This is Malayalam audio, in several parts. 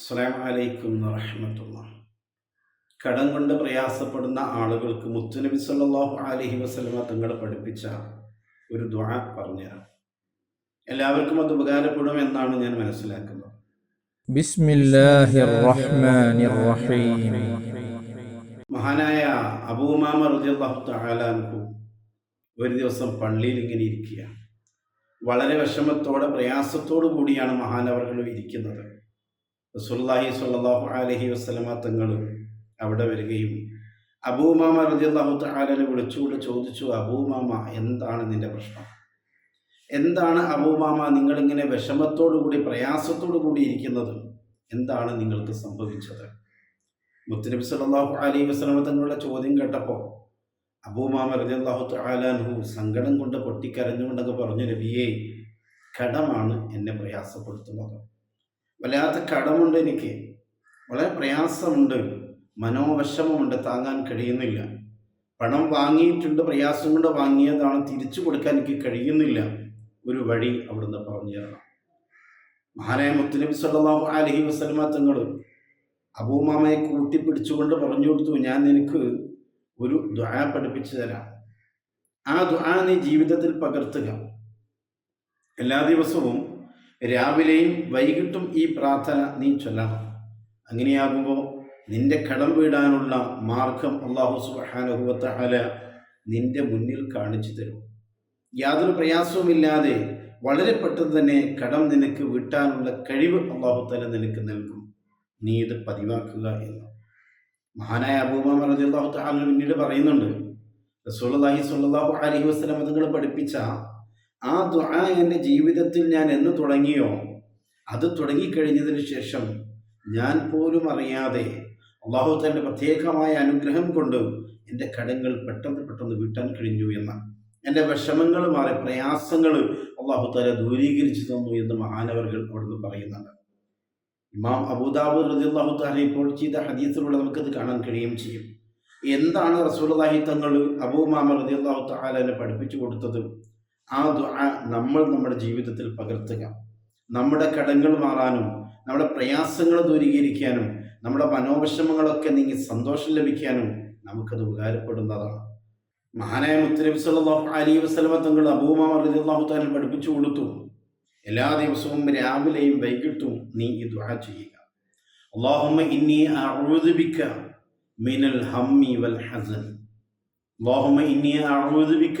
അസ്സാം വലൈക്കും വറഹമത്തുള്ള. കടം കൊണ്ട് പ്രയാസപ്പെടുന്ന ആളുകൾക്ക് മുത്തുനബി സല്ലാഹു അലഹി വസ്ലമ തങ്ങൾ പഠിപ്പിച്ച ഒരു ദ്വാ പറഞ്ഞുതരാം. എല്ലാവർക്കും അത് ഉപകാരപ്പെടും എന്നാണ് ഞാൻ മനസ്സിലാക്കുന്നത്. മഹാനായ അബൂമാമ ഒരു ദിവസം പള്ളിയിൽ ഇങ്ങനെ ഇരിക്കുക വളരെ വിഷമത്തോടെ പ്രയാസത്തോടു കൂടിയാണ് മഹാനവർകൾ ഇരിക്കുന്നത്. റസൂലുള്ളാഹി സ്വല്ലല്ലാഹു അലഹി വസല്ലമ തങ്ങൾ അവിടെ വരികയും അബൂമാമ റളിയല്ലാഹു തആലനെ വിളിച്ചുകൊണ്ട് ചോദിച്ചു അബൂമാമ എന്താണ് നിന്റെ പ്രശ്നം? എന്താണ് അബൂമാമ നിങ്ങളിങ്ങനെ വിഷമത്തോടു കൂടി പ്രയാസത്തോടു കൂടി ഇരിക്കുന്നത്? എന്താണ് നിങ്ങൾക്ക് സംഭവിച്ചത്? മുത്തനബി സല്ലല്ലാഹു അലൈഹി വസ്ലമ തങ്ങളുടെ ചോദ്യം കേട്ടപ്പോൾ അബൂമാമ റളിയല്ലാഹു താലാൻഹു സങ്കടം കൊണ്ട് പൊട്ടിക്കരഞ്ഞുകൊണ്ടൊക്കെ പറഞ്ഞു നബിയേ കടമാണ് എന്നെ പ്രയാസപ്പെടുത്തുന്നത്. വല്ലാത്ത കടമുണ്ട് എനിക്ക്. വളരെ പ്രയാസമുണ്ട്. മനോവിഷമമുണ്ട് താങ്ങാൻ കഴിയുന്നില്ല. പണം വാങ്ങിയിട്ടുണ്ട് പ്രയാസം കൊണ്ട് വാങ്ങിയതാണ് തിരിച്ചു കൊടുക്കാൻ എനിക്ക് കഴിയുന്നില്ല. ഒരു വഴി അവിടുന്ന് പറഞ്ഞു തരണം. മഹാനായ മുത്തുനബി സല്ലല്ലാഹു അലഹി വസല്ലമ തങ്ങൾ അബൂമാമയെ കൂട്ടിപ്പിടിച്ചുകൊണ്ട് പറഞ്ഞു കൊടുത്തു ഞാൻ നിനക്ക് ഒരു ദ്വാ പഠിപ്പിച്ചു തരാം. ആ ദ്വാ നീ ജീവിതത്തിൽ പകർത്തുക. എല്ലാ ദിവസവും രാവിലെയും വൈകിട്ടും ഈ പ്രാർത്ഥന നീ ചൊല്ലണം. അങ്ങനെയാകുമ്പോൾ നിന്റെ കടം വീടാനുള്ള മാർഗം അള്ളാഹു സുബാനുഭവത്ത അല നിന്റെ മുന്നിൽ കാണിച്ചു തരും. യാതൊരു പ്രയാസവുമില്ലാതെ വളരെ പെട്ടെന്ന് തന്നെ കടം നിനക്ക് വിട്ടാനുള്ള കഴിവ് അള്ളാഹു തല നിനക്ക് നൽകും. നീ ഇത് പതിവാക്കുക എന്ന്. മഹാനായ അബൂമാമ റളിയല്ലാഹു തആല പിന്നീട് പറയുന്നുണ്ട് റസൂലുള്ളാഹി സ്വല്ലല്ലാഹു അലൈഹി വസല്ലം അതുങ്ങൾ പഠിപ്പിച്ച ആ ദുആ എന്റെ ജീവിതത്തിൽ ഞാൻ എന്ന് തുടങ്ങിയോ? അത് തുടങ്ങിക്കഴിഞ്ഞതിന് ശേഷം ഞാൻ പോലും അറിയാതെ അള്ളാഹു തന്റെ പ്രത്യേകമായ അനുഗ്രഹം കൊണ്ട് എന്റെ കടങ്ങൾ പെട്ടെന്ന് പെട്ടെന്ന് വീട്ടാൻ കഴിഞ്ഞു എന്ന എന്റെ വിഷമങ്ങൾ മാറി പ്രയാസങ്ങൾ അള്ളാഹു താല ദൂരീകരിച്ചു തന്നു എന്ന് മഹാനവർകൾ അവിടുന്ന് പറയുന്നുണ്ട്. ഇമാം അബൂദാബ് അള്ളാഹു താല ഇപ്പോൾ ചെയ്ത ഹദീസിലൂടെ നമുക്കത് കാണാൻ കഴിയുകയും ചെയ്യും. എന്താണ് റസൂലുള്ളാഹി തങ്ങൾ അബൂമാമ അള്ളാഹു താലെ പഠിപ്പിച്ചു കൊടുത്തത്? ആ ദുആ നമ്മൾ നമ്മുടെ ജീവിതത്തിൽ പകർത്തുക. നമ്മുടെ കടങ്ങൾ മാറാനും നമ്മുടെ പ്രയാസങ്ങൾ ദൂരീകരിക്കാനും നമ്മുടെ മനോവിഷമങ്ങളൊക്കെ നീങ്ങി സന്തോഷം ലഭിക്കാനും നമുക്കത് ഉപകാരപ്പെടുന്നതാണ്. മഹാനായ മുത്തനബി സല്ലല്ലാഹു അലൈഹി വസല്ലമ തങ്ങൾ റളിയല്ലാഹു തആല പഠിപ്പിച്ചു കൊടുത്തു. എല്ലാ ദിവസവും രാവിലെയും വൈകിട്ടും നീ ഈ ദുആ ചെയ്യുക. അള്ളാഹുമ്മ ഇന്നി അഊദു ബിക മിനൽ ഹമ്മി വൽ ഹസൻ. ഇന്നി അഊദു ബിക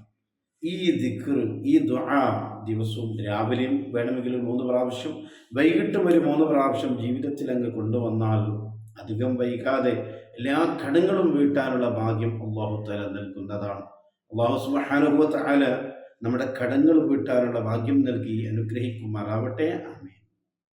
ഈ ദിക്ർ ഈ ദുആ ദിവസവും രാവിലെയും വേണമെങ്കിൽ മൂന്ന് പ്രാവശ്യം വൈകിട്ടും ഒരു മൂന്ന് പ്രാവശ്യം ജീവിതത്തിൽ അങ്ങ് കൊണ്ടുവന്നാൽ അധികം വൈകാതെ എല്ലാ കടങ്ങളും വീട്ടാനുള്ള ഭാഗ്യം അള്ളാഹു തല നൽകുന്നതാണ്. അള്ളാഹു സുബാനുഭവ തല നമ്മുടെ കടങ്ങൾ വീട്ടാനുള്ള ഭാഗ്യം നൽകി അനുഗ്രഹിക്കുമാറാവട്ടെ. ആമേ